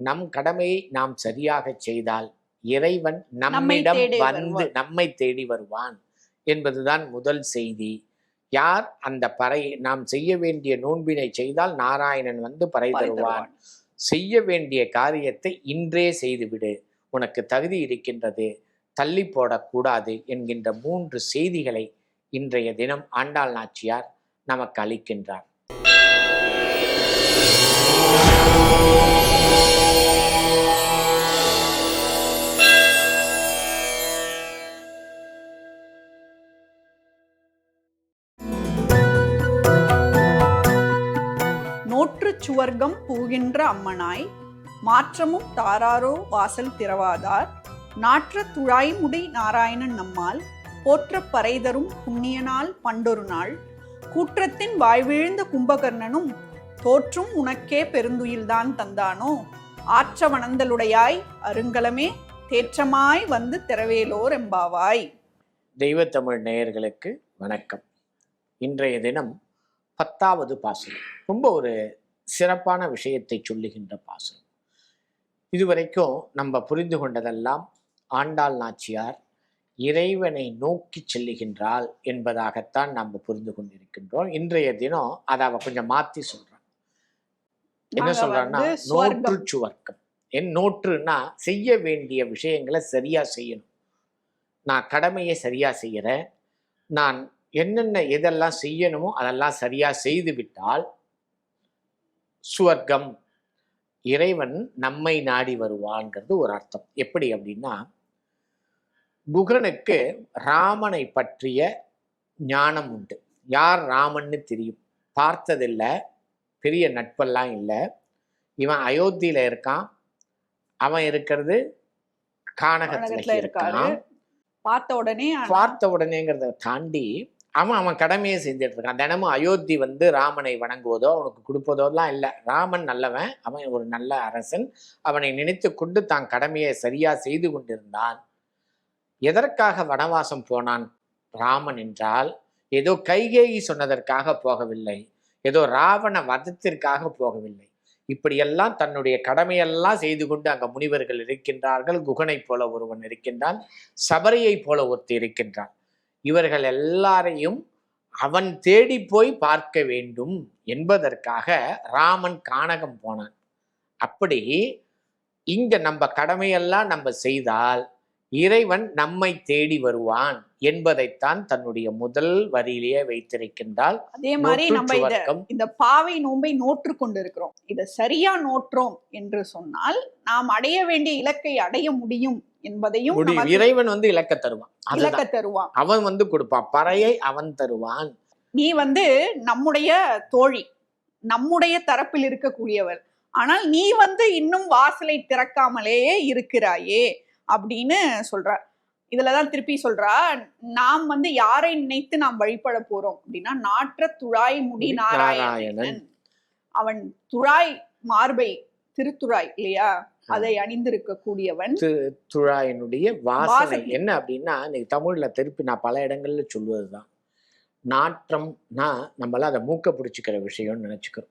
நம் கடமையை நாம் சரியாக செய்தால் இறைவன் நம்மை நம்மிடம் வந்து. நம்மை தேடி வருவான் என்பதுதான் முதல் செய்தி யார் அந்த பறை நாம் செய்ய வேண்டிய நோன்பினை செய்தால் நாராயணன் வந்து பறை தருவான். செய்ய வேண்டிய காரியத்தை இன்றே செய்துவிடு உனக்கு தகுதி இருக்கின்றது தள்ளி போடக்கூடாது என்கின்ற மூன்று செய்திகளை இன்றைய தினம் ஆண்டாள் நாச்சியார் நமக்கு அளிக்கின்றார் சுவர்க்கம் பூகின்ற அம்மனாய் மாற்றமும் தாராரோ வாசல் திறவாதார். நாற்ற துழாய்முடி நாராயணன் நம்மால் போற்ற பறைதரும் புண்ணியனால் பண்டொரு நாள். கூற்றத்தின் வாய்விழுந்த கும்பகர்ணனும் தோற்றும் உனக்கே பெருந்துயில்தான் தந்தானோ? ஆற்ற வணந்தலுடையாய் அருங்கலமே தேற்றமாய் வந்து திறவேலோர் எம்பாவாய். தெய்வத்தமிழ் நேயர்களுக்கு வணக்கம். இன்றைய தினம் பத்தாவது பாசனம். ரொம்ப ஒரு சிறப்பான விஷயத்தை சொல்லுகின்ற பாசனம் இதுவரைக்கும் நம்ம புரிந்து கொண்டதெல்லாம் ஆண்டாள் நாச்சியார் இறைவனை நோக்கி செல்லுகின்றாள் என்பதாகத்தான் நம்ம புரிந்து கொண்டிருக்கின்றோம். இன்றைய தினம் அதை அவ கொஞ்சம் மாத்தி சொல்றான். என்ன சொல்றான்னா. நோற்று சுவர்க்கம். என் நோற்றுன்னா செய்ய வேண்டிய விஷயங்களை சரியா செய்யணும். நான் கடமையை சரியா செய்யறேன். நான் என்னென்ன எதெல்லாம் செய்யணுமோ அதெல்லாம் சரியா செய்து விட்டால் சுவர்க்கம். இறைவன் நம்மை நாடி வருவான்ங்கிறது ஒரு அர்த்தம். எப்படி அப்படின்னா குகனுக்கு ராமனை பற்றிய ஞானம் உண்டு. யார் ராமன்னு தெரியும். பார்த்ததில்லை பெரிய நட்பெல்லாம் இல்லை. இவன் அயோத்தியில இருக்கான். அவன் இருக்கிறது கானகத்துல இருக்கான். பார்த்த உடனே பார்த்த உடனேங்கிறத தாண்டி அவன் அவன் கடமையை செஞ்சுட்டு இருக்கான். தினமும் அயோத்தி வந்து ராமனை வணங்குவதோ அவனுக்கு கொடுப்பதோலாம் இல்லை. ராமன் நல்லவன் அவன் ஒரு நல்ல அரசன். அவனை நினைத்து கொண்டு தான் கடமையை சரியா செய்து கொண்டிருந்தான். எதற்காக வனவாசம் போனான் ராமன் என்றால் ஏதோ கைகேயி சொன்னதற்காக போகவில்லை. ஏதோ ராவண வதத்திற்காக போகவில்லை. இப்படியெல்லாம் தன்னுடைய கடமையெல்லாம் செய்து கொண்டு அங்க முனிவர்கள் இருக்கின்றார்கள். குகனைப் போல ஒருவன் இருக்கின்றான். சபரியைப் போல ஒருத்தி இருக்கின்றான் இவர்கள் எல்லாரையும் அவன் தேடி போய் பார்க்க வேண்டும் என்பதற்காக ராமன் கானகம் போனான். அப்படி இங்க நம்ம கடமையெல்லாம் நம்ம செய்தால் இறைவன் நம்மை தேடி வருவான் என்பதைத்தான் தன்னுடைய முதல் வரியிலேயே வைத்திருக்கின்றால் அதே மாதிரி நம்ம இந்த பாவை நோன்பை நோற்று கொண்டிருக்கிறோம். இத சரியா நோற்றோம் என்று சொன்னால் நாம் அடைய வேண்டிய இலக்கை அடைய முடியும். என்பதையும் இறைவன் வந்து இலக்க தருவான். இலக்க தருவான். அவன் வந்து கொடுப்பான். பறையை அவன் தருவான். நீ வந்து நம்முடைய தோழி நம்முடைய தரப்பில் இருக்கக்கூடியவர். ஆனால் நீ வந்து இன்னும் வாசலை திறக்காமலேயே இருக்கிறாயே அப்படின்னு சொல்றார். இதுலதான் திருப்பி சொல்றா நாம் வந்து யாரை நினைத்து நாம் வழிபட போறோம் அப்படின்னா நாற்ற துழாய் முடி நாராயணன். நாராயணன். அவன் துழாய் மார்பை திருத்துழாய் இல்லையா? அதை அணிந்திருக்க கூடியவன் துழாயினுடைய வாசனை. என்ன அப்படின்னா இன்னைக்கு தமிழ்ல திருப்பி நான் பல இடங்கள்ல சொல்வதுதான். நாற்றம்னா நம்மளாம் அதை மூக்க பிடிச்சிக்கிற விஷயம்னு நினைச்சுக்கிறோம்.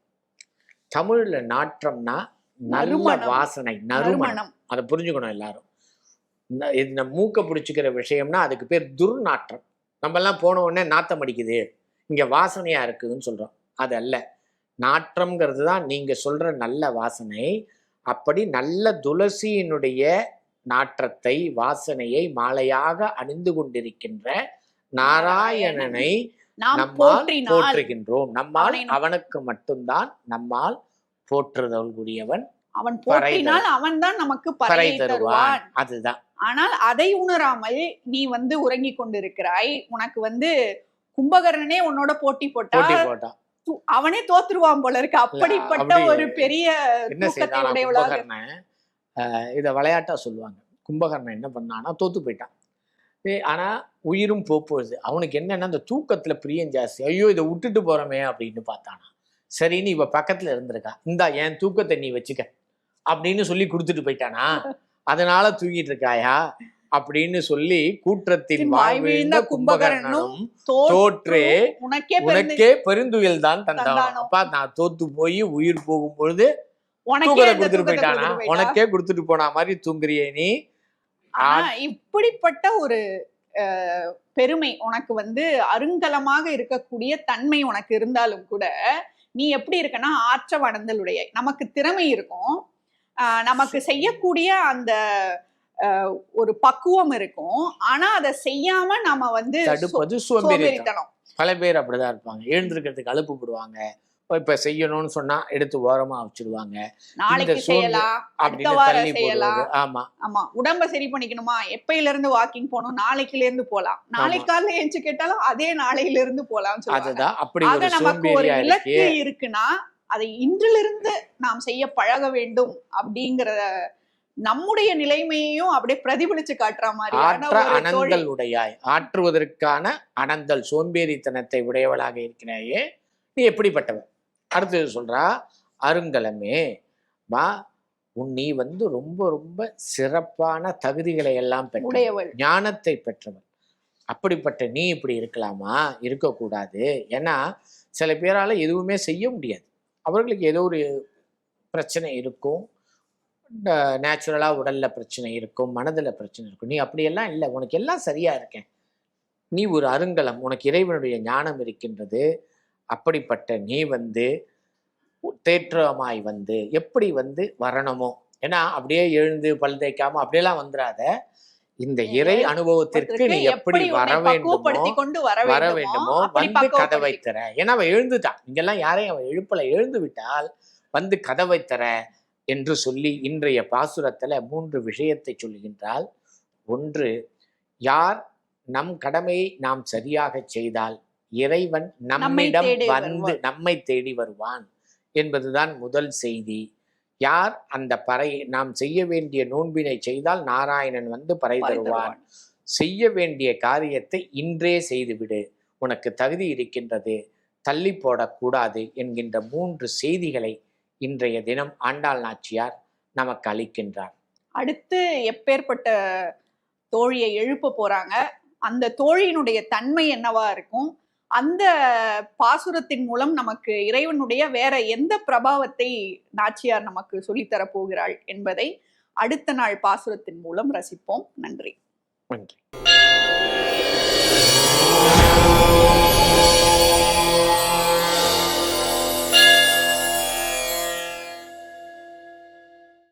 தமிழ்ல நாற்றம்னா நல்ல. வாசனை நறுமணம். அதை புரிஞ்சுக்கணும் எல்லாரும். இது நம்ம மூக்க பிடிச்சிக்கிற விஷயம்னா அதுக்கு பேர் துர்நாற்றம். நம்ம எல்லாம் போன உடனே நாத்தம் அடிக்குது. இங்க வாசனையா இருக்குதுன்னு சொல்றோம். அது அல்ல. நாற்றம்ங்கிறது தான் நீங்க சொல்ற நல்ல வாசனை. அப்படி நல்ல துளசியினுடைய நாற்றத்தை வாசனையை மாலையாக அணிந்து கொண்டிருக்கின்ற நாராயணனை நாம் நம்மால் போற்றுகின்றோம். நம்மால் அவனை நம்- அவனுக்கு மட்டும்தான் நம்மால் போற்றுதல் கூடியவன் அவன் பறை போற்றினால் அவன் தான் நமக்கு பறை தருவான். அதுதான். ஆனால் அதை உணராமல் நீ வந்து உறங்கிக் கொண்டிருக்கிறாய். உனக்கு வந்து கும்பகர்ணனே உன்னோட போட்டி போட்டா அவனே தோத்துருவான் போல இருக்கு. அப்படிப்பட்ட அப்படி ஒரு பெரிய இத விளையாட்டா சொல்லுவாங்க. கும்பகர்ணன் என்ன பண்ணானா தோத்து போயிட்டான். ஆனா உயிரும் போப்போகுது. அவனுக்கு என்னன்னா அந்த தூக்கத்துல பிரியம் ஜாஸ்தி. ஐயோ இதை விட்டுட்டு போறோமே அப்படின்னு பார்த்தானா. சரின்னு இவ பக்கத்துல இருந்திருக்கா. இந்தா என் தூக்கத்தை நீ வச்சுக்க அப்படின்னு சொல்லி கொடுத்துட்டு போயிட்டானா. அதனால தூங்கிட்டு இருக்காயா? அப்படின்னு சொல்லி கூற்றத்தின் தின் வாய் வாய் வீழ்ந்த வீழ்ந்த கும்பகர்ணனும் தோற்று உனக்கே பெருந்து உனக்கே பெருந்துயில் தான் தந்தான். அப்பா நான் தோத்து போய் உயிர் போகும் பொழுது கொடுத்துட்டு போயிட்டானா? உனக்கே கொடுத்துட்டு போன மாதிரி தூங்குறியே நீ? இப்படிப்பட்ட ஒரு பெருமை உனக்கு வந்து அருங்கலமாக இருக்கக்கூடிய தன்மை உனக்கு இருந்தாலும் கூட நீ எப்படி இருக்கனா? ஆற்ற வடந்தலுடைய நமக்கு திறமை இருக்கும். ஆஹ், நமக்கு செய்யக்கூடிய அந்த ஒரு பக்குவம் இருக்கும். ஆனா அதை செய்யாம நாம வந்து தடுப்பது சோம்பேறித்தனம். பல பேர் அப்படிதான் இருப்பாங்க. எழுந்திருக்கிறதுக்கு அலுப்புப்படுவாங்க. இப்ப செய்யணும்னு சொன்னா எடுத்து ஓரமா வச்சிருவாங்க. நாளைக்கு செய்யலாம். அடுத்த வாரம் செய்யலாம். ஆமா. ஆமா. உடம்ப சரி பண்ணிக்கணுமா? எப்பையில இருந்து வாக்கிங் போகணும்? நாளைக்குல இருந்து போலாம் நாளை காலையில எழுந்து கேட்டாலும் அதே நாளையில இருந்து போலாம் சொல்லுவாங்க. அதுதான். அப்படி ஆக நமக்கு ஒரு இலக்கு இருக்கே. இருக்குன்னா அதை இன்றிலிருந்து நாம் செய்ய பழக வேண்டும் அப்படிங்கிற நம்முடைய நிலைமையையும் அப்படியே பிரதிபலிச்சு காட்டுற மாதிரியான ஆற்ற அனந்தல் உடையாய். ஆற்றுவதற்கான அனந்தல் சோம்பேறித்தனத்தை உடையவளாக இருக்கிறாயே. நீ எப்படிப்பட்டவன்? அடுத்தது சொல்றா அருங்கலமே வா உன் நீ வந்து ரொம்ப ரொம்ப சிறப்பான தகுதிகளை எல்லாம் பெற்ற உடையவள். ஞானத்தை பெற்றவன் அப்படிப்பட்ட நீ இப்படி இருக்கலாமா? இருக்கக்கூடாது. ஏன்னா சில பேரால எதுவுமே செய்ய முடியாது. அவர்களுக்கு ஏதோ ஒரு பிரச்சனை இருக்கும். நேச்சுரலாக உடல்ல பிரச்சனை இருக்கும் மனதுல பிரச்சனை இருக்கும். நீ அப்படியெல்லாம் இல்லை. உனக்கு எல்லாம் சரியா இருக்கேன். நீ ஒரு அருங்கலம். உனக்கு இறைவனுடைய ஞானம் இருக்கின்றது. அப்படிப்பட்ட நீ வந்து தேற்றமாய் வந்து எப்படி வந்து வரணுமோ. ஏன்னா அப்படியே எழுந்து பல் தேய்க்காம அப்படியெல்லாம் வந்துடாத இந்த இறை அனுபவத்திற்கு நீ எப்படி வர வேண்டுமோ வர வேண்டுமோ வந்து கதவை தர ஏன்னா அவன் எழுந்துட்டான். இங்கெல்லாம் யாரையும் அவன் எழுப்பல. எழுந்து விட்டால் வந்து கதவை தர என்று சொல்லி இன்றைய பாசுரத்துல மூன்று விஷயத்தை சொல்லுகின்றால் ஒன்று யார் நம் கடமையை நாம் சரியாக செய்தால் இறைவன் நம்மிடம் வந்து. நம்மை தேடி வருவான் என்பதுதான் முதல் செய்தி யார் அந்த பறை நாம் செய்ய வேண்டிய நோன்பினை செய்தால் நாராயணன் வந்து பறை தருவான். செய்ய வேண்டிய காரியத்தை இன்றே செய்துவிடு உனக்கு தகுதி இருக்கின்றது தள்ளி போடக்கூடாது என்கின்ற மூன்று செய்திகளை இன்றைய தினம் ஆண்டாள் நாச்சியார் நமக்கு அளிக்கின்றார். அடுத்து எப்பேற்பட்ட தோழியை எழுப்ப போறாங்க அந்த தோழியினுடைய தன்மை என்னவா இருக்கும் அந்த பாசுரத்தின் மூலம் நமக்கு இறைவனுடைய வேற எந்த பிரபாவத்தை நாச்சியார் நமக்கு சொல்லித்தரப் போகிறாள் என்பதை அடுத்த நாள் பாசுரத்தின் மூலம் ரசிப்போம். நன்றி. நன்றி.